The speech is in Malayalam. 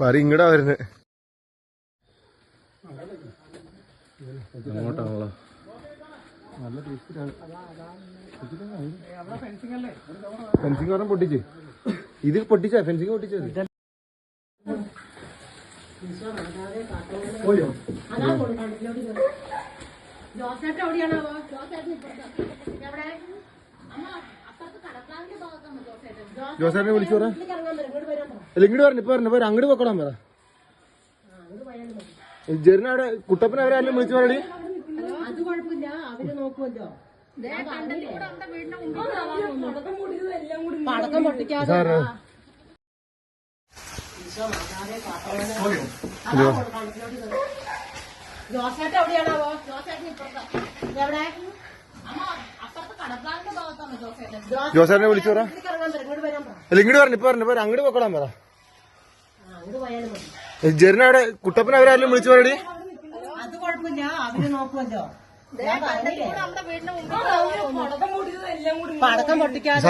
പറി ഇങ്ങടാ വരുന്നത് അങ്ങോട്ടാണല്ലോ. ഫെൻസിങ് പറഞ്ഞ പൊട്ടിച്ച്. ഇത് പൊട്ടിച്ച ഫെൻസിങ് പൊട്ടിച്ചത്. ജോസേട്ടൻ എവിടെയാണോ? എവിടെ? ജോസേട്ടനെ വിളിച്ചു അല്ല ഇങ്ങോട്ട് പറഞ്ഞു ഇപ്പൊ പറഞ്ഞു അങ്ങോട്ട് വെക്കണം പറ. ജെറിനവിടെ അവരെ അവരാരെങ്കിലും വിളിച്ചു പറയടി. അത് കുഴപ്പമില്ല അവർ നോക്കുമല്ലോ പടക്കം പൊട്ടിക്കാതെ എവിടെയാണാവോ ഇപ്പുറത്ത്. എവിടെ? ജോസേട്ടനെ വിളിച്ചു പറ. ഇങ്ങോട്ട് പറഞ്ഞു ഇപ്പൊ പറഞ്ഞു അങ്ങോട്ട് വെക്കണം പറ. ജെറിനവിടെ കുട്ടപ്പന അവരാരും വിളിച്ചു പറയടി. അത് കുഴപ്പമില്ല അവർ നോക്കുമല്ലോ. ഞാൻ പറഞ്ഞില്ലേ? പടക്കം പൊട്ടിക്കാതെ